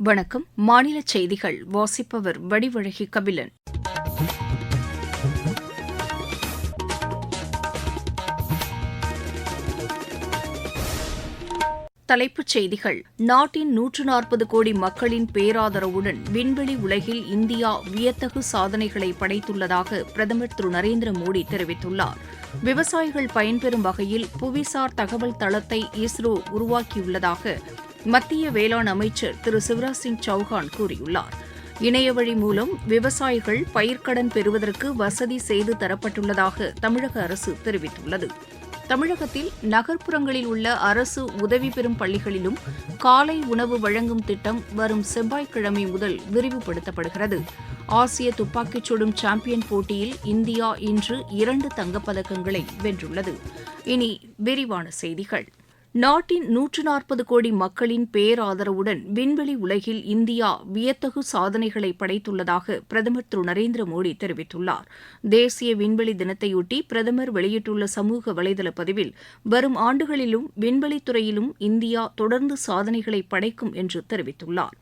வணக்கம். மாநில செய்திகள். வாசிப்பவர் வடிவழகி கபிலன். தலைப்புச் செய்திகள். நாட்டின் நூற்று நாற்பது கோடி மக்களின் பேராதரவுடன் விண்வெளி உலகில் இந்தியா வியத்தகு சாதனைகளை படைத்துள்ளதாக பிரதமர் திரு நரேந்திர மோடி தெரிவித்துள்ளார். விவசாயிகள் பயன்பெறும் வகையில் புவிசார் தகவல் தளத்தை இஸ்ரோ உருவாக்கியுள்ளதாக மத்திய வேளாண் அமைச்சர் திரு சிவராஜ் சிங் சௌஹான் கூறியுள்ளார். இணையவழி மூலம் விவசாயிகள் பயிர்க்கடன் பெறுவதற்கு வசதி செய்து தரப்பட்டுள்ளதாக தமிழக அரசு தெரிவித்துள்ளது. தமிழகத்தில் நகர்ப்புறங்களில் உள்ள அரசு உதவி பெறும் பள்ளிகளிலும் காலை உணவு வழங்கும் திட்டம் வரும் செவ்வாய்க்கிழமை முதல் விரிவுபடுத்தப்படுகிறது. ஆசிய துப்பாக்கிச் சுடும் சாம்பியன் போட்டியில் இந்தியா இன்று இரண்டு தங்கப்பதக்கங்களை வென்றுள்ளது. இனி விரிவான செய்திகள். நாட்டின் நூற்று நாற்பது கோடி மக்களின் பேராதரவுடன் விண்வெளி உலகில் இந்தியா வியத்தகு சாதனைகளை படைத்துள்ளதாக பிரதமர் திரு நரேந்திர மோடி தெரிவித்துள்ளார். தேசிய விண்வெளி தினத்தையொட்டி பிரதமர் வெளியிட்டுள்ள சமூக வலைதள பதிவில் வரும் ஆண்டுகளிலும் விண்வெளித்துறையிலும் இந்தியா தொடர்ந்து சாதனைகளை படைக்கும் என்று தெரிவித்துள்ளார்.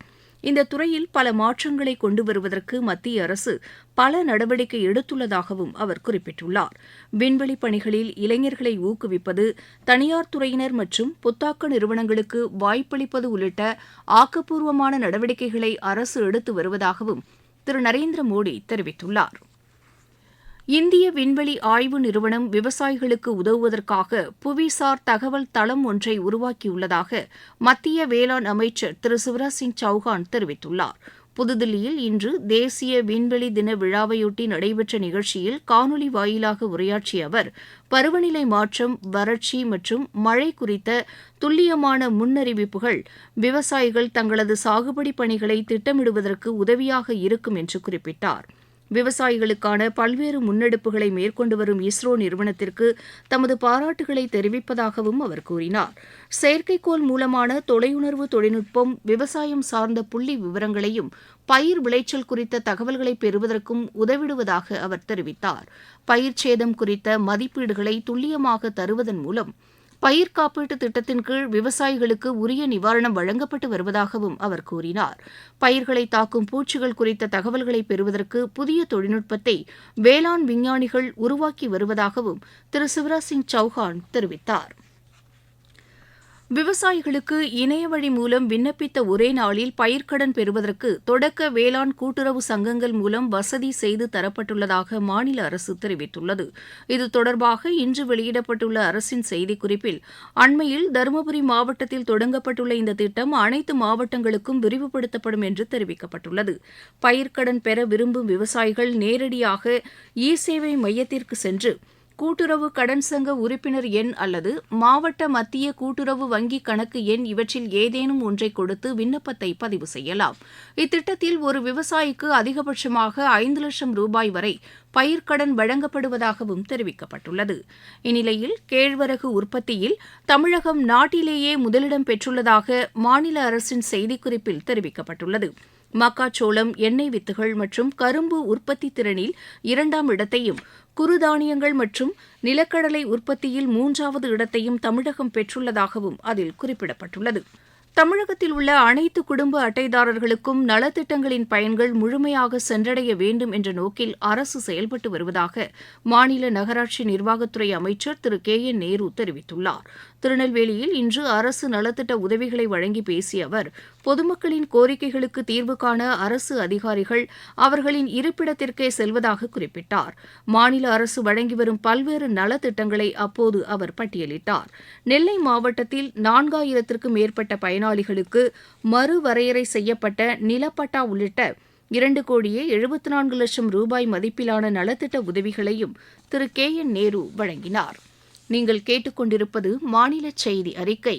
இந்த துறையில் பல மாற்றங்களை கொண்டு வருவதற்கு மத்திய அரசு பல நடவடிக்கை எடுத்துள்ளதாகவும் அவர் குறிப்பிட்டுள்ளார். விண்வெளி பணிகளில் இளைஞர்களை ஊக்குவிப்பது தனியார் துறையினர் மற்றும் புத்தாக்க நிறுவனங்களுக்கு வாய்ப்பளிப்பது உள்ளிட்ட ஆக்கப்பூர்வமான நடவடிக்கைகளை அரசு எடுத்து வருவதாகவும் திரு. நரேந்திர மோடி தெரிவித்துள்ளார். இந்திய விண்வெளி ஆய்வு நிறுவனம் விவசாயிகளுக்கு உதவுவதற்காக புவிசார் தகவல் தளம் ஒன்றை உருவாக்கியுள்ளதாக மத்திய வேளாண் அமைச்சர் திரு சிவராஜ் சிங் சௌஹான் தெரிவித்துள்ளார். புதுதில்லியில் இன்று தேசிய விண்வெளி தின விழாவையொட்டி நடைபெற்ற நிகழ்ச்சியில் காணொலி வாயிலாக உரையாற்றிய அவர் பருவநிலை மாற்றம் வறட்சி மற்றும் மழை குறித்த துல்லியமான முன்னறிவிப்புகள் விவசாயிகள் தங்களது சாகுபடி பணிகளை திட்டமிடுவதற்கு உதவியாக இருக்கும் என்று குறிப்பிட்டார். விவசாயிகளுக்கான பல்வேறு முன்னெடுப்புகளை மேற்கொண்டு வரும் இஸ்ரோ நிறுவனத்திற்கு தமது பாராட்டுகளை தெரிவிப்பதாகவும் அவர் கூறினார். செயற்கைக்கோள் மூலமான தொலையுணர்வு தொழில்நுட்பம் விவசாயம் சார்ந்த புள்ளி விவரங்களையும் பயிர் விளைச்சல் குறித்த தகவல்களை பெறுவதற்கும் உதவிடுவதாக அவர் தெரிவித்தார். பயிர் சேதம் குறித்த மதிப்பீடுகளை துல்லியமாக தருவதன் மூலம் பயிர் காப்பீட்டு திட்டத்தின் கீழ் விவசாயிகளுக்கு உரிய நிவாரணம் வழங்கப்பட்டு வருவதாகவும் அவர் கூறினார். பயிர்களை தாக்கும் பூச்சிகள் குறித்த தகவல்களை பெறுவதற்கு புதிய தொழில்நுட்பத்தை வேளாண் விஞ்ஞானிகள் உருவாக்கி வருவதாகவும் திரு சிவராஜ் சிங் சௌஹான் தெரிவித்தார். விவசாயிகளுக்கு இணையவழி மூலம் விண்ணப்பித்த ஒரே நாளில் பயிர்க்கடன் பெறுவதற்கு தொடக்க வேளாண் கூட்டுறவு சங்கங்கள் மூலம் வசதி செய்து தரப்பட்டுள்ளதாக மாநில அரசு தெரிவித்துள்ளது. இது தொடர்பாக இன்று வெளியிடப்பட்டுள்ள அரசின் செய்திக்குறிப்பில் அண்மையில் தருமபுரி மாவட்டத்தில் தொடங்கப்பட்டுள்ள இந்த திட்டம் அனைத்து மாவட்டங்களுக்கும் விரிவுபடுத்தப்படும் என்று தெரிவிக்கப்பட்டுள்ளது. பயிர்க்கடன் பெற விரும்பும் விவசாயிகள் நேரடியாக இ சேவை மையத்திற்கு சென்று கூட்டுறவு கடன் சங்க உறுப்பினர் எண் அல்லது மாவட்ட மத்திய கூட்டுறவு வங்கி கணக்கு எண் இவற்றில் ஏதேனும் ஒன்றை கொடுத்து விண்ணப்பத்தை பதிவு செய்யலாம். இத்திட்டத்தில் ஒரு விவசாயிக்கு அதிகபட்சமாக ஐந்து லட்சம் ரூபாய் வரை பயிர்க்கடன் வழங்கப்படுவதாகவும் தெரிவிக்கப்பட்டுள்ளது. இந்நிலையில் கேழ்வரகு உற்பத்தியில் தமிழகம் நாட்டிலேயே முதலிடம் பெற்றுள்ளதாக மாநில அரசின் செய்திக்குறிப்பில் தெரிவிக்கப்பட்டுள்ளது. மக்காச்சோளம் எண்ணெய் வித்துகள் மற்றும் கரும்பு உற்பத்தி திறனில் இரண்டாம் இடத்தையும் குறுதானியங்கள் மற்றும் நிலக்கடலை உற்பத்தியில் மூன்றாவது இடத்தையும் தமிழகம் பெற்றுள்ளதாகவும் அதில் குறிப்பிடப்பட்டுள்ளது. தமிழகத்தில் உள்ள அனைத்து குடும்ப அட்டைதாரர்களுக்கும் நலத்திட்டங்களின் பயன்கள் முழுமையாக சென்றடைய வேண்டும் என்ற நோக்கில் அரசு செயல்பட்டு வருவதாக மாநில நகராட்சி நிர்வாகத்துறை அமைச்சர் திரு. கே. என். நேரு தெரிவித்துள்ளார். திருநெல்வேலியில் இன்று அரசு நலத்திட்ட உதவிகளை வழங்கி பேசிய அவர் பொதுமக்களின் கோரிக்கைகளுக்கு தீர்வு காண அரசு அதிகாரிகள் அவர்களின் இருப்பிடத்திற்கே செல்வதாக குறிப்பிட்டார். மாநில அரசு வழங்கி வரும் பல்வேறு நலத்திட்டங்களை அப்போது அவர் பட்டியலிட்டார். நெல்லை மாவட்டத்தில் நான்காயிரத்திற்கும் மேற்பட்ட பயனாளிகளுக்கு மறுவரையறை செய்யப்பட்ட நிலப்பட்டா உள்ளிட்ட இரண்டு கோடியே எழுபத்தி நான்கு லட்சம் ரூபாய் மதிப்பிலான நலத்திட்ட உதவிகளையும் திரு கே என் நேரு வழங்கினார். நீங்கள் கேட்டுக்கொண்டிருப்பது மாநில செய்தி அறிக்கை.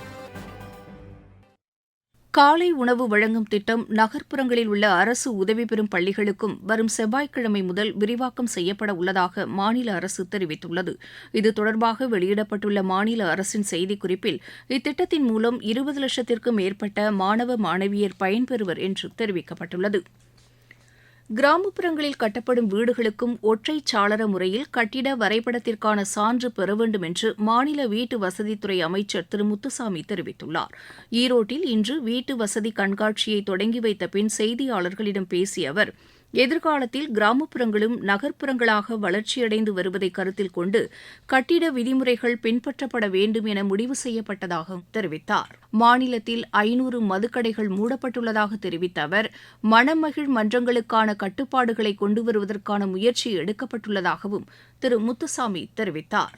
காலை உணவு வழங்கும் திட்டம் நகர்ப்புறங்களில் உள்ள அரசு உதவி பெறும் பள்ளிகளுக்கும் வரும் செவ்வாய்க்கிழமை முதல் விரிவாக்கம் செய்யப்பட உள்ளதாக மாநில அரசு தெரிவித்துள்ளது. இது தொடர்பாக வெளியிடப்பட்டுள்ள மாநில அரசின் செய்திக்குறிப்பில் இத்திட்டத்தின் மூலம் இருபது லட்சத்திற்கும் மேற்பட்ட மாணவ மாணவியர் பயன்பெறுவர் என்று தெரிவிக்கப்பட்டுள்ளது. கிராமப்புறங்களில் கட்டப்படும் வீடுகளுக்கும் ஒற்றைச் சாளர முறையில் கட்டிட வரைபடத்திற்கான சான்று பெற வேண்டும் என்று மாநில வீட்டு வசதித்துறை அமைச்சர் திரு. முத்துசாமி தெரிவித்துள்ளார். ஈரோட்டில் இன்று வீட்டு வசதி கண்காட்சியை தொடங்கி வைத்த பின் செய்தியாளர்களிடம் பேசிய அவர் எதிர்காலத்தில் கிராமப்புறங்களும் நகர்ப்புறங்களாக வளர்ச்சியடைந்து வருவதை கருத்தில் கொண்டு கட்டிட விதிமுறைகள் பின்பற்றப்பட வேண்டும் என முடிவு செய்யப்பட்டதாக தெரிவித்தார். மாநிலத்தில் ஐநூறு மதுக்கடைகள் மூடப்பட்டுள்ளதாக தெரிவித்த அவர் மணமகிழ் மன்றங்களுக்கான கட்டுப்பாடுகளை கொண்டு வருவதற்கான முயற்சி எடுக்கப்பட்டுள்ளதாகவும் திரு முத்துசாமி தெரிவித்தார்.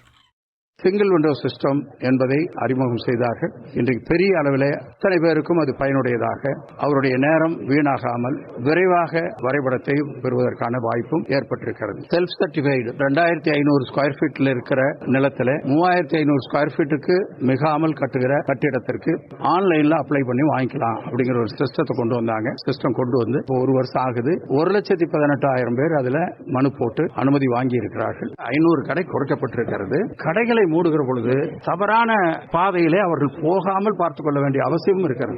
சிங்கிள் விண்டோ சிஸ்டம் என்பதை அறிமுகம் செய்தார்கள். இன்றைக்கு பெரிய அளவில் அத்தனை பேருக்கும் அது பயனுடையதாக அவருடைய நேரம் வீணாகாமல் விரைவாக வரைபடத்தை பெறுவதற்கான வாய்ப்பும் ஏற்பட்டிருக்கிறது. செல்ஃப் சர்டிஃபைடு ரெண்டாயிரத்தி ஐநூறு ஸ்கொயர் ஃபீட்ல இருக்கிற நிலத்தில் மூவாயிரத்தி ஐநூறு ஸ்கொயர் ஃபீட்டுக்கு மிகாமல் கட்டுகிற கட்டிடத்திற்கு ஆன்லைன்ல அப்ளை பண்ணி வாங்கிக்கலாம் அப்படிங்கிற ஒரு சிஸ்டத்தை கொண்டு வந்தாங்க. சிஸ்டம் கொண்டு வந்து ஒரு வருஷம் ஆகுது. ஒரு லட்சத்தி பதினெட்டாயிரம் பேர் அதுல மனு போட்டு அனுமதி வாங்கி இருக்கிறார்கள் ஐநூறு கடை கொடுக்கப்பட்டிருக்கிறது. கடைகளை மூடுகிற பொழுது தவறான பாதையிலே அவர்கள் போகாமல் பார்த்துக் கொள்ள வேண்டிய அவசியமும் இருக்கிறது.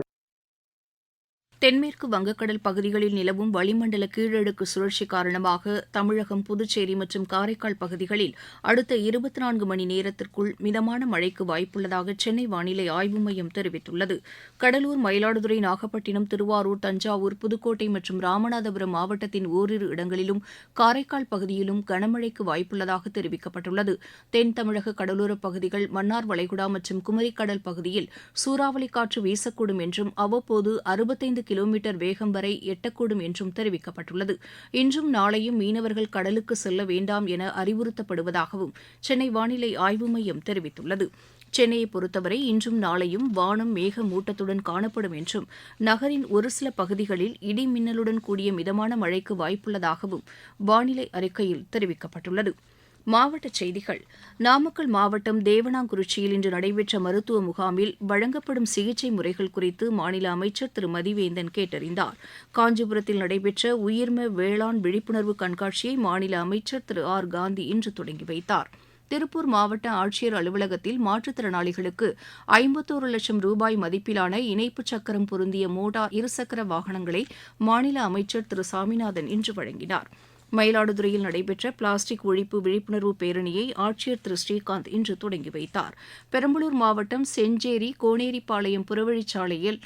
தென்மேற்கு வங்கக்கடல் பகுதிகளில் நிலவும் வளிமண்டல கீழடுக்கு சுழற்சி காரணமாக தமிழகம் புதுச்சேரி மற்றும் காரைக்கால் பகுதிகளில் அடுத்த இருபத்தி நான்கு மணி நேரத்திற்குள் மிதமான மழைக்கு வாய்ப்புள்ளதாக சென்னை வானிலை ஆய்வு மையம் தெரிவித்துள்ளது. கடலூர் மயிலாடுதுறை நாகப்பட்டினம் திருவாரூர் தஞ்சாவூர் புதுக்கோட்டை மற்றும் ராமநாதபுரம் மாவட்டத்தின் ஓரிரு இடங்களிலும் காரைக்கால் பகுதியிலும் கனமழைக்கு வாய்ப்புள்ளதாக தெரிவிக்கப்பட்டுள்ளது. தென் தமிழக கடலோரப் பகுதிகள் மன்னார் வளைகுடா மற்றும் குமரிக்கடல் பகுதியில் சூறாவளி காற்று வீசக்கூடும் என்றும் அவ்வப்போது அறுபத்தைந்து கிலோமீட்டர் வேகம் வரை எட்டக்கூடும் என்றும் தெரிவிக்கப்பட்டுள்ளது. இன்றும் நாளையும் மீனவர்கள் கடலுக்கு செல்ல வேண்டாம் என அறிவுறுத்தப்படுவதாகவும் சென்னை வானிலை ஆய்வு மையம் தெரிவித்துள்ளது. சென்னையை பொறுத்தவரை இன்றும் நாளையும் வானம் மேகமூட்டத்துடன் காணப்படும் என்றும் நகரின் ஒரு சில பகுதிகளில் இடி மின்னலுடன் கூடிய மிதமான மழைக்கு வாய்ப்புள்ளதாகவும் வானிலை அறிக்கையில் தெரிவிக்கப்பட்டுள்ளது. மாவட்டச் செய்திகள். நாமக்கல் மாவட்டம் தேவனாங்குறிச்சியில் இன்று நடைபெற்ற மருத்துவ முகாமில் வழங்கப்படும் சிகிச்சை முறைகள் குறித்து மாநில அமைச்சர் திரு மதிவேந்தன் கேட்டறிந்தார். காஞ்சிபுரத்தில் நடைபெற்ற உயிர்ம வேளாண் விழிப்புணர்வு கண்காட்சியை மாநில அமைச்சர் திரு ஆர் காந்தி இன்று தொடங்கி வைத்தார். திருப்பூர் மாவட்ட ஆட்சியர் அலுவலகத்தில் மாற்றுத்திறனாளிகளுக்கு ஐம்பத்தோரு லட்சம் ரூபாய் மதிப்பிலான இணைப்பு சக்கரம் பொருந்திய மோட்டார் இருசக்கர வாகனங்களை மாநில அமைச்சர் திரு சாமிநாதன் இன்று வழங்கினார். மயிலாடுதுறையில் நடைபெற்ற பிளாஸ்டிக் ஒழிப்பு விழிப்புணர்வு பேரணியை ஆட்சியர் திரு. ஸ்ரீகாந்த் இன்று தொடங்கி வைத்தார். பெரம்பலூர் மாவட்டம் செஞ்சேரி கோனேரிப்பாளையம் புறவழிச்சாலையில்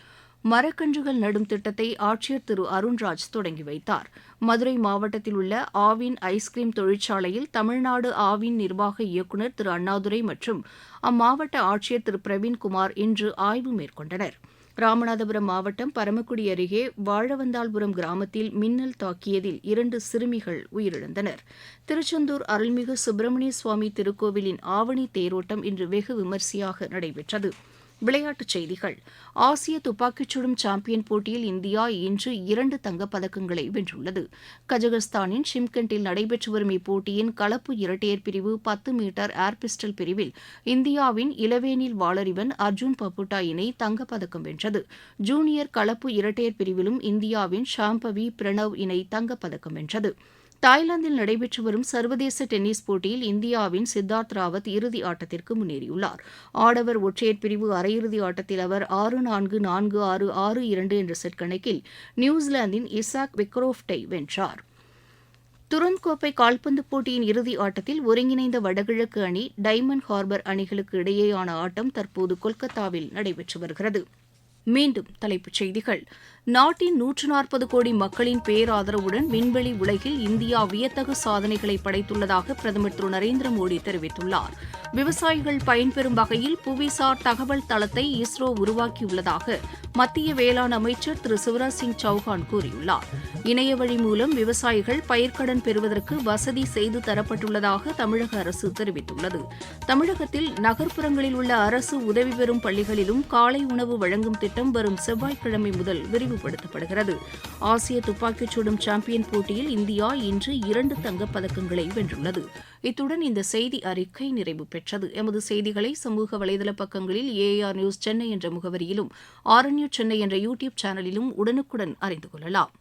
மரக்கன்றுகள் நடும் திட்டத்தை ஆட்சியர் திரு. அருண்ராஜ் தொடங்கி வைத்தார். மதுரை மாவட்டத்தில் உள்ள ஆவின் ஐஸ்கிரீம் தொழிற்சாலையில் தமிழ்நாடு ஆவின் நிர்வாக இயக்குநர் திரு. அண்ணாதுரை மற்றும் அம்மாவட்ட ஆட்சியர் திரு. பிரவீன்குமார் இன்று ஆய்வு மேற்கொண்டனா் ராமநாதபுரம் மாவட்டம் பரமக்குடி அருகே வாழவந்தாள்புரம் கிராமத்தில் மின்னல் தாக்கியதில் இரண்டு சிறுமிகள் உயிரிழந்தனர். திருச்செந்தூர் அருள்மிகு சுப்பிரமணிய சுவாமி திருக்கோவிலின் ஆவணி தேரோட்டம் இன்று வெகு விமரிசையாக நடைபெற்றது. விளையாட்டுச் செய்திகள். ஆசிய துப்பாக்கிச் சுடும் சாம்பியன் போட்டியில் இந்தியா இன்று இரண்டு தங்கப்பதக்கங்களை வென்றுள்ளது. கஜகஸ்தானின் ஷிம்கெண்டில் நடைபெற்று வரும் இப்போட்டியின் கலப்பு இரட்டையர் பிரிவு பத்து மீட்டர் ஏர் பிஸ்டல் பிரிவில் இந்தியாவின் இளவேனில் வாளறிவன் அர்ஜுன் பப்புட்டா இணை தங்கப்பதக்கம் வென்றது. ஜூனியர் கலப்பு இரட்டையர் பிரிவிலும் இந்தியாவின் ஷாம்பவி பிரணவ் இணை தங்கப்பதக்கம் வென்றது. தாய்லாந்தில் நடைபெற்று வரும் சர்வதேச டென்னிஸ் போட்டியில் இந்தியாவின் சித்தார்த் ராவத் இறுதி ஆட்டத்திற்கு முன்னேறியுள்ளார். ஆடவர் ஒற்றையர் பிரிவு அரையிறுதி ஆட்டத்தில் அவர் ஆறு நான்கு நான்கு ஆறு ஆறு இரண்டு என்ற செட் கணக்கில் நியூசிலாந்தின் இசாக் விக்ரோஃப்டை வென்றார். துரந்த் கோப்பை கால்பந்து போட்டியின் இறுதி ஆட்டத்தில் ஒருங்கிணைந்த வடகிழக்கு அணி டைமண்ட் ஹார்பர் அணிகளுக்கு இடையேயான ஆட்டம் தற்போது கொல்கத்தாவில் நடைபெற்று வருகிறது. மீண்டும் தலைப்புச் செய்திகள். நாட்டின் நூற்று நாற்பது கோடி மக்களின் பேராதரவுடன் விண்வெளி உலகில் இந்தியா வியத்தகு சாதனைகளை படைத்துள்ளதாக பிரதமர் திரு நரேந்திர மோடி தெரிவித்துள்ளார். விவசாயிகள் பயன்பெறும் வகையில் புவிசார் தகவல் தளத்தை இஸ்ரோ உருவாக்கியுள்ளதாக மத்திய வேளாண் அமைச்சர் திரு சிவராஜ் சிங் சௌஹான் கூறியுள்ளார். இணைய வழி மூலம் விவசாயிகள் பயிர்க்கடன் பெறுவதற்கு வசதி செய்து தரப்பட்டுள்ளதாக தமிழக அரசு தெரிவித்துள்ளது. தமிழகத்தில் நகர்ப்புறங்களில் உள்ள அரசு உதவி பெறும் பள்ளிகளிலும் காலை உணவு வழங்கும் திட்டம் வரும் செவ்வாய்க்கிழமை முதல் விரிவு நினைவுபடுத்தப்படுகிறது ஆசிய துப்பாக்கிச் சுடும் சாம்பியன் போட்டியில் இந்தியா இன்று இரண்டு தங்கப்பதக்கங்களை வென்றுள்ளது. இத்துடன் இந்த செய்தி அறிக்கை நிறைவு பெற்றது. எமது செய்திகளை சமூக வலைதள பக்கங்களில் ஏஆர் நியூஸ் சென்னை என்ற முகவரியிலும் ஆர்என்யூ சென்னை என்ற யூடியூப் சேனலிலும் உடனுக்குடன் அறிந்து கொள்ளலாம்.